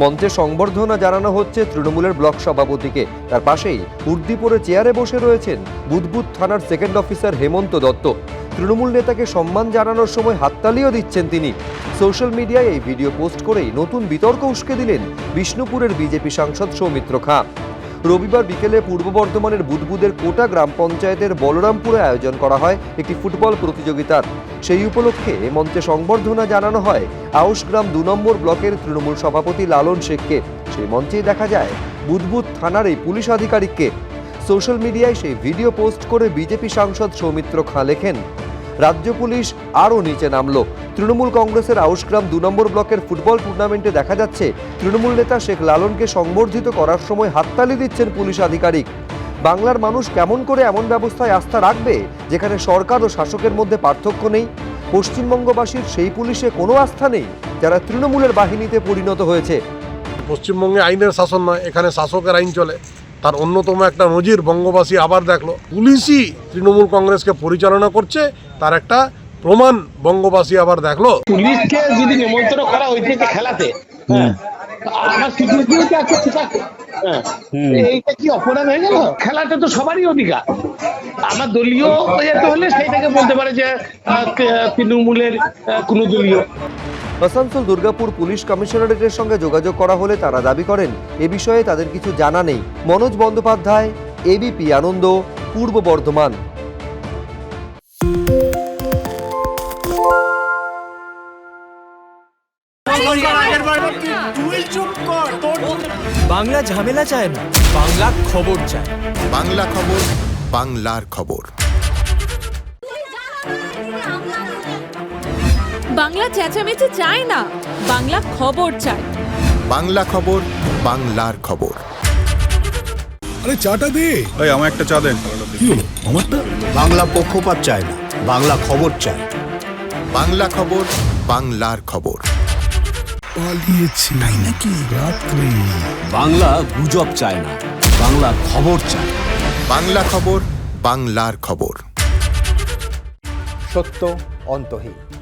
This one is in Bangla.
মঞ্চে সংবর্ধনা জানানো হচ্ছে তৃণমূলের ব্লক সভাপতিকে। তার পাশেই উর্দিপুরে চেয়ারে বসে রয়েছেন বুধবুধ থানার সেকেন্ড অফিসার হেমন্ত দত্ত। তৃণমূল নেতাকে সম্মান জানানোর সময় হাততালিও দিচ্ছেন তিনি। সোশ্যাল মিডিয়ায় এই ভিডিও পোস্ট করেই নতুন বিতর্ক উস্কে দিলেন বিষ্ণুপুরের বিজেপি সাংসদ সৌমিত্র খাঁ। রবিবার বিকেলে পূর্ব বর্ধমানের বুদবুদের কোটা গ্রাম পঞ্চায়েতের বলরামপুরে আয়োজন করা হয় একটি ফুটবল প্রতিযোগিতার। সেই উপলক্ষে মঞ্চে সংবর্ধনা জানানো হয় আউশগ্রাম দু নম্বর ব্লকের তৃণমূল সভাপতি লালন শেখকে। সেই মঞ্চেই দেখা যায় বুদবুদ থানার এই পুলিশ আধিকারিককে। সোশ্যাল মিডিয়ায় সেই ভিডিও পোস্ট করে বিজেপি সাংসদ সৌমিত্র খাঁ লেখেন। রাজ্য পুলিশ আরও নিচে নামল। তৃণমূল কংগ্রেসের আউশগ্রাম দু নম্বর ব্লকের ফুটবল টুর্নামেন্টে দেখা যাচ্ছে, তৃণমূল নেতা শেখ লালনকে সংবর্ধিত করার সময় হাততালি দিচ্ছেন পুলিশ আধিকারিক। বাংলার মানুষ কেমন করে এমন ব্যবস্থায় আস্থা রাখবে, যেখানে সরকার ও শাসকের মধ্যে পার্থক্য নেই? পশ্চিমবঙ্গবাসীর সেই পুলিশে কোনো আস্থা নেই, যারা তৃণমূলের বাহিনীতে পরিণত হয়েছে। পশ্চিমবঙ্গে আইনের শাসন নয়, এখানে শাসকের আইন চলে। তার অন্যতম একটা নজির বঙ্গবাসী আবার দেখল। পুলিশই তৃণমূল কংগ্রেসকে পরিচালনা করছে তার একটা প্রমাণ বঙ্গবাসী আবার দেখল। পুলিশকে যদি নিমন্ত্রণ করা হয়েছে যে খেলাতে হ্যাঁ আমার সিকিউরিটিও হ্যাঁ এইটা কি অপরাধ হয়ে গেল? খেলাটা তো সবারই অধিকার। আমার দলীয় যেতে হলে সেইটাকে বলতে পারে যে তৃণমূলের কোনো দলীয়। আসানসোল দুর্গাপুর পুলিশ কমিশনারেটের সঙ্গে যোগাযোগ করা হলে তারা দাবি করেন এ বিষয়ে তাদের কিছু জানা নেই। মনোজ বন্দ্যোপাধ্যায় এবিপি আনন্দ পূর্ব বর্ধমান। বাংলা ঝামেলা চায় না বাংলা খবর চায়। বাংলা খবর বাংলার খবর। বাংলা চেঁচামেচি চায় না বাংলা খবর চায়। বাংলা খবর বাংলার খবর। আরে চাটা দে। এই আমার একটা চা দেন। কি হলো? আমারটা? বাংলা পক্ষপাত চায় না বাংলা খবর চায়। বাংলা খবর বাংলার খবর। পালিয়েছি। তাই নাকি? রাত্রে। বাংলা গুজব চায় না বাংলা খবর চায়। বাংলা খবর বাংলার খবর। সত্য অন্তহীন।